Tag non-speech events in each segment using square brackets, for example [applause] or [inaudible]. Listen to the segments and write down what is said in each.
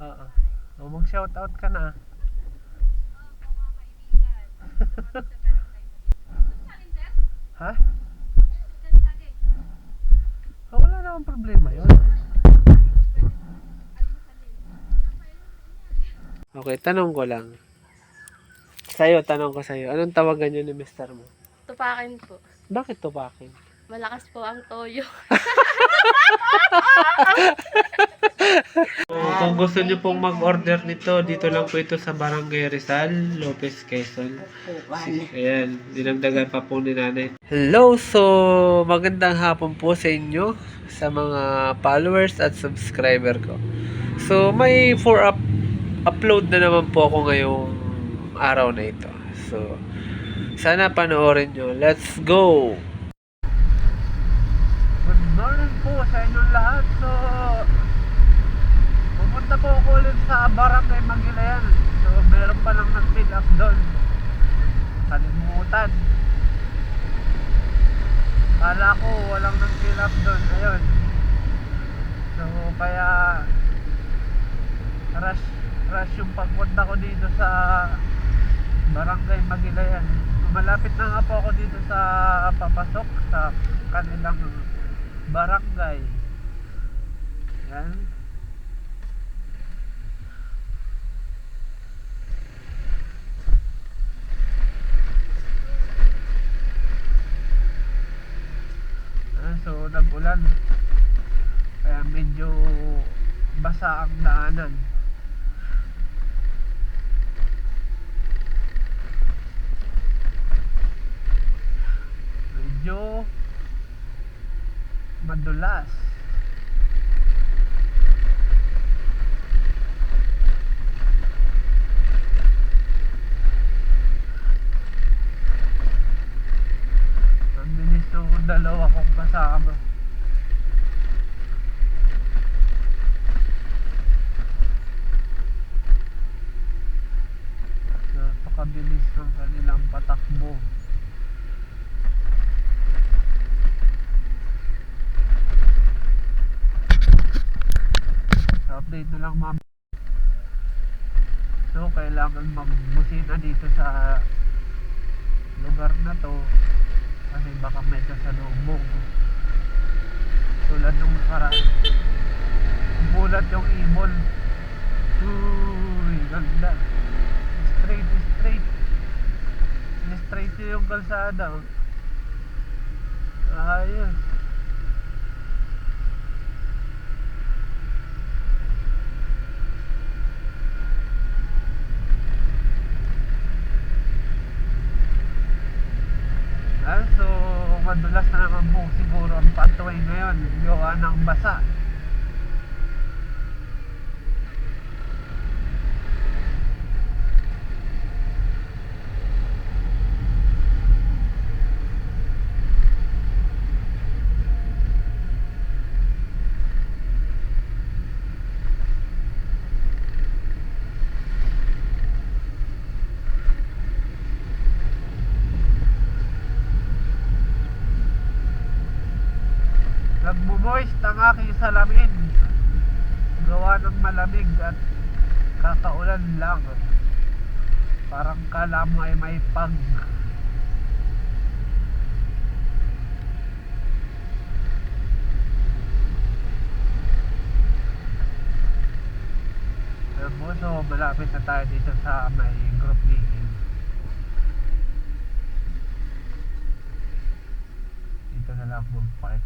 Oo. O mag-shoutout ka na. [laughs] ha? Oh, wala namang problema yun. Okay, tanong ko lang. Sa'yo, tanong ko sa'yo. Anong tawagan nyo ni mister mo? Tupakin po. Bakit tupakin? Malakas po ang toyo. [laughs] Kung gusto nyo pong mag-order nito, dito lang po ito sa Barangay Rizal, Lopez, Quezon. Ayan, dinagdagan pa po ni nanay. Hello! So, magandang hapon po sa inyo, sa mga followers at subscriber ko. So, may for up upload na naman po ako ngayong araw na ito. So, sana panoorin nyo. Let's go! Good morning po sa inyong lahat. So, pupunta po ako ulit sa Barangay Magilayan. So, meron pa lang nag-fill up doon. Kalimutan. Kala ko walang nag-fill up doon. Ayun. So, kaya rush, rush yung pagpunta ko dito sa Barangay Magilayan. Malapit na nga po ako dito sa papasok sa kanilang barangay. Yan. Ah, so nag-ulan. Kaya medyo basa ang daanan. Medyo madulas. Ang dalawa kong kasama. Napakabilis ng kanilang patakbo. So, update na lang ma'am. So, kailangan magbusina dito sa lugar na to kasi baka may kasalubong. Tulad nung nakaraan. Bulat yung ibon. Uy, ganda. Straight, straight. Straight yung kalsada. oh. Ayos. Ah, so madulas na naman po siguro pathway ngayon gawa ng basa. Salamin. Gawa ng malamig at kakaulan lang. Parang kala ay may pag. Alam mo, so malapit na tayo dito sa may group meeting. Dito na lang mag-park.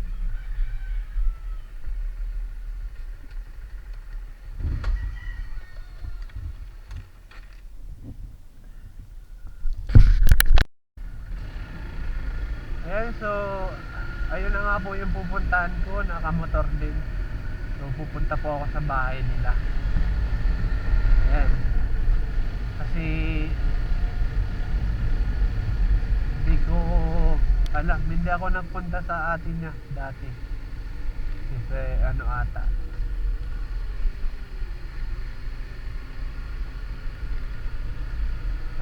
Ayan, so, ayun na nga po yung pupuntahan ko, nakamotor din. So, pupunta po ako sa bahay nila. Ayan. Kasi, hindi ko alam, hindi ako nagpunta sa atin niya dati. Kasi, ano ata.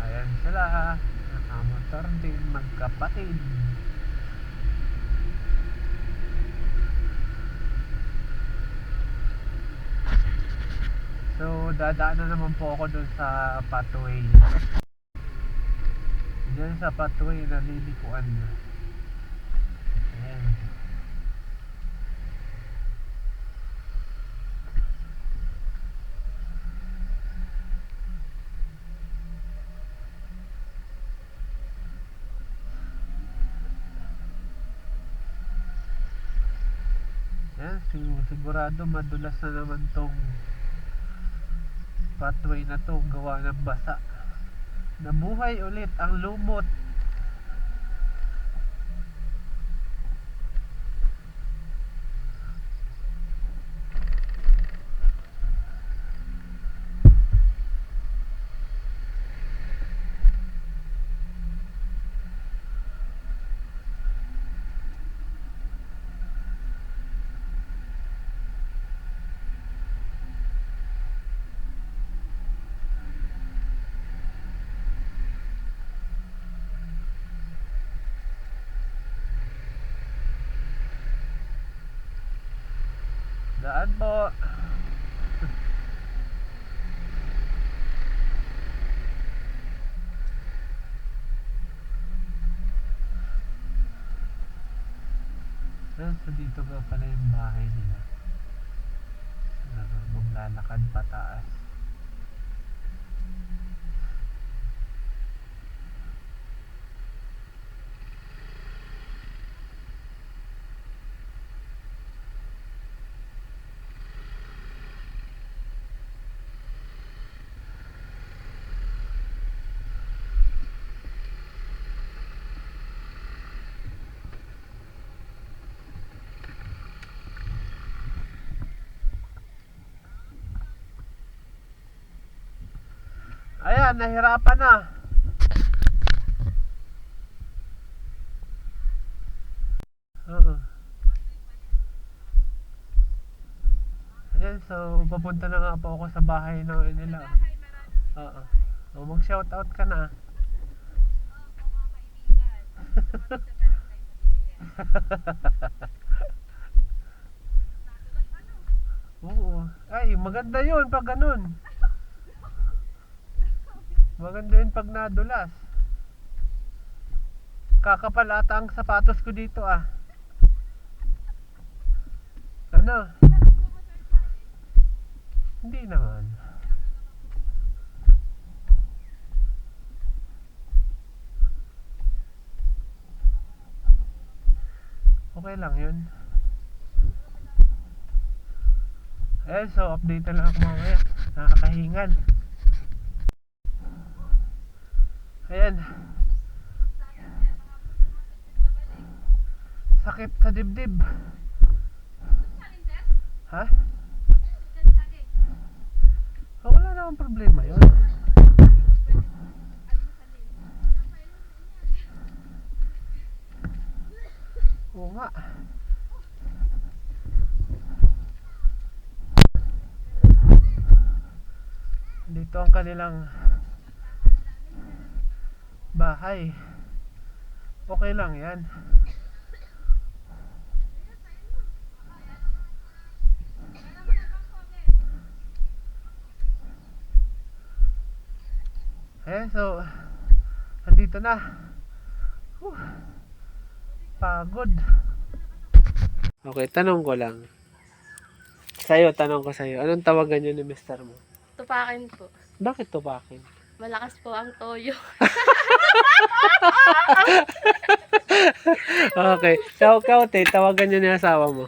Ayan sila, nakamotor din, magkapatid. So, dadaan na naman po ako dun sa pathway. Diyan sa pathway na lilikuan na. Ayan. Yan, sig- sigurado madulas na naman tong pathway na to gawa ng basa. Nabuhay ulit ang lumot. Daan po. [laughs] So dito ka pala yung bahay nila. Ano, maglalakad pataas. Ayan, nahirapan na. Oo. Ayan, so papunta na nga po ako sa bahay ng nila. Oo. O, mag-shoutout ka na. [laughs] Oo. Ay, maganda yun pag ganun. Maganda yun pag nadulas. Kakapal ang sapatos ko dito ah. Ano? Hindi naman. Okay lang yun. Eh, so update na lang ako mamaya. Nakakahingal. Ayan. Sakit sa dibdib. Ha? Oh, wala namang problema yun. Oo nga. Dito ang kanilang bahay. Okay lang yan. Ayan, so, nandito na. Whew. Pagod. Okay, tanong ko lang. Sa'yo, tanong ko sa'yo. Anong tawagan niyo ni mister mo? Tupakin po. Bakit tupakin? Malakas po ang toyo. [laughs] Okay. Kau, kau, te, tawagan niyo ni asawa mo.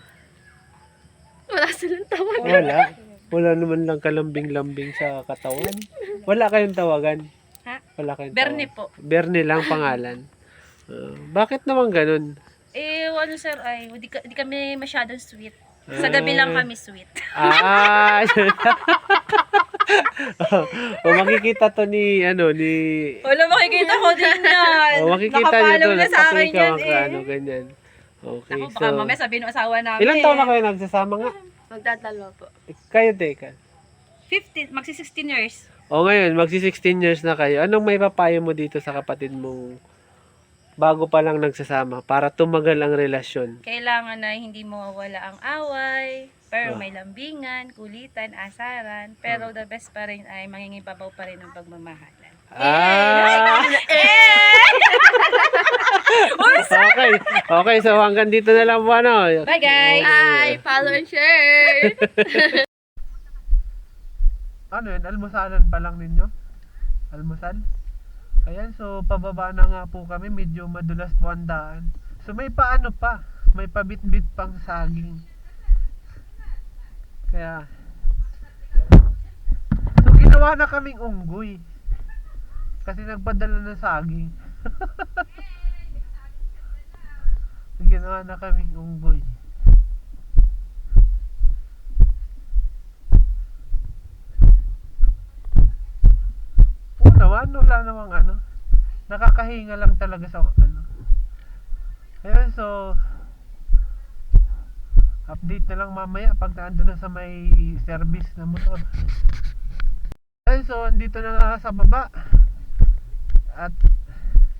Wala silang tawag. Wala. Wala naman lang kalambing-lambing sa katawan. Wala kayong tawagan. Ha? Wala kayong Bernie tawagan. po. Bernie lang pangalan. Ah, bakit naman ganun? Eh, ano sir, ay, di, di kami masyadong sweet. Sa gabi lang kami sweet. Ah, yun. [laughs] o, makikita to ni, ano, ni... Wala makikita ko din yan. O, makikita niyo to. na sa akin yan ang eh. Ano, ganyan. Okay, Ako, so... baka mamaya sabihin ng asawa namin. Ilang taon na kayo nagsasama nga? Magdadalawa po. Kayo, teka. 15, magsi 16 years. O ngayon, magsi 16 years na kayo. Anong may papayo mo dito sa kapatid mong bago pa lang nagsasama para tumagal ang relasyon? Kailangan na hindi mawawala ang away, Pero Oh. may lambingan, kulitan, asaran. Pero the best pa rin ay mangingibabaw pa rin ng pagmamahalan. Ah! [laughs] okay. Okay, so hanggang dito na lang po ano. Bye guys! Bye! Follow and share! [laughs] Ano yun? Almusalan pa lang ninyo? Almusal? Ayan, so pababa na nga po kami. Medyo madulas po ang daan. So may paano pa. May pabit-bit pang saging. Kaya, so ginawa na kaming unggoy. Kasi nagpadala ng saging. [laughs] ginawa na kaming unggoy. Naman, wala namang ano. Nakakahinga lang talaga sa ano. Ayun, so update na lang mamaya pag naandun na sa may service na motor. Ayun, so andito na nga sa baba. At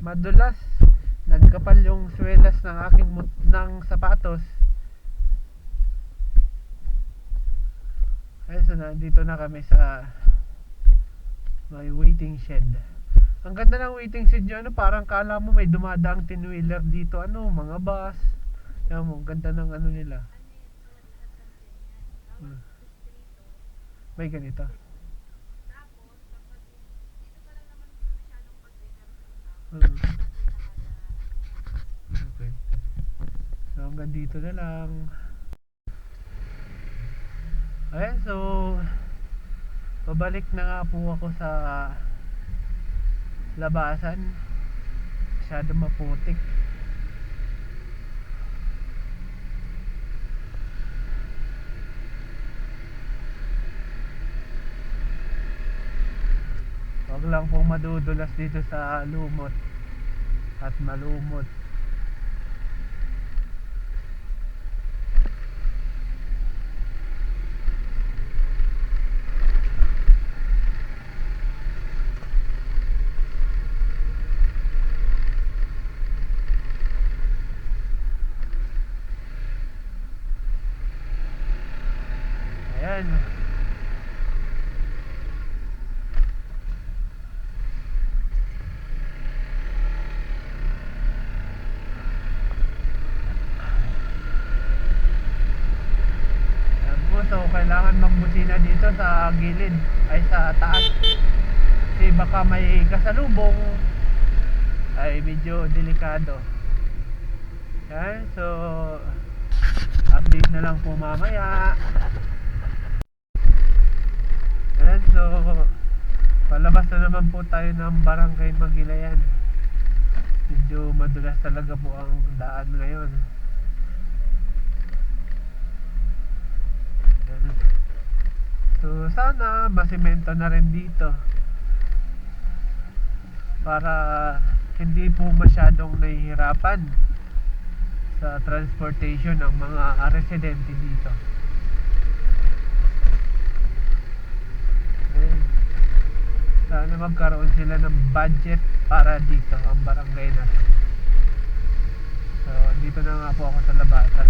madulas nagkapal yung swelas ng aking ng sapatos. Ayun, so nandito na kami sa may waiting shed. Ang ganda ng waiting shed nyo, ano, parang kala mo may dumadaang tinwheeler dito, ano, mga bus. Yan mo, ganda ng ano nila. Hmm. May ganito. Hmm. Okay. So, hanggang dito na lang. Ayan, so, Pabalik na nga po ako sa labasan. Masyado maputik. Huwag lang pong madudulas dito sa lumot at malumot. Ayan. Ayan po, so kailangan dito sa gilid ay sa taas. Kasi baka may kasalubong ay medyo delikado. Ayan, so update na lang po mamaya. Ayan, so palabas na naman po tayo ng barangay Magilayan. Medyo madulas talaga po ang daan ngayon. Ayan. So sana masimento na rin dito. Para hindi po masyadong nahihirapan sa transportation ng mga residente dito. Ayun. Sana magkaroon sila ng budget para dito, ang barangay na to. So, dito na nga po ako sa labasan.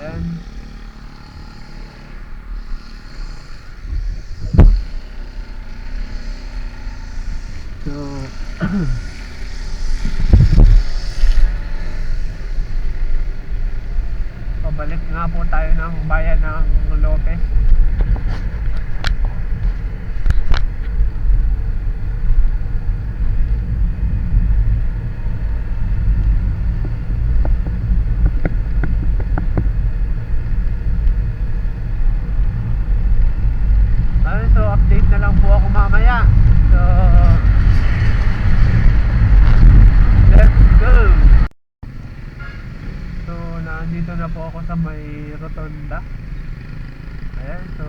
Ayan. So, pabalik nga po tayo ng bayan ng Lopez. Ayun, so update na lang po ako mamaya. So, let's go! So, nandito na po ako sa may rotonda. Ayan, so...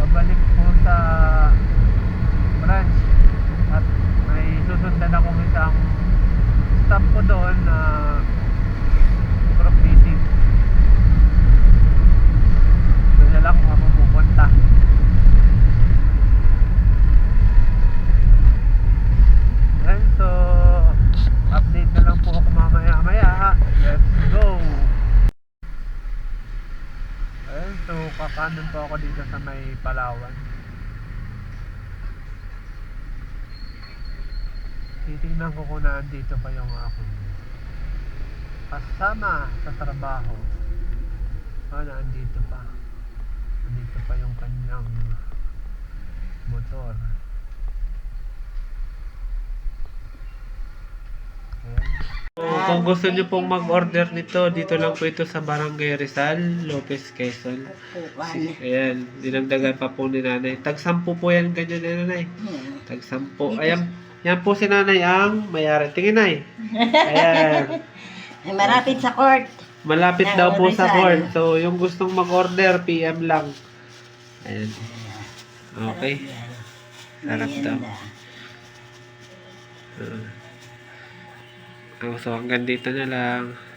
Pabalik po sa branch at may susundan akong isang Nakanon po ako dito sa may Palawan. Titingnan ko kung naandito pa yung aking kasama sa trabaho. Ah, naandito pa. Nandito pa yung kanyang motor. Ayan. So, kung gusto nyo pong mag-order nito, dito lang po ito sa Barangay Rizal, Lopez, Quezon. Ayan, dinagdagan pa po ni nanay. Tag-sampu po yan, ganyan na nanay. Tag-sampu. Ayan, yan po si nanay ang mayari. Tingin nay. Ayan. [laughs] Marapit sa court. Malapit Ng daw po sa Rizal. court. So, yung gustong mag-order, PM lang. Ayan. Okay. Sarap daw. Uh, so, hanggang dito na lang.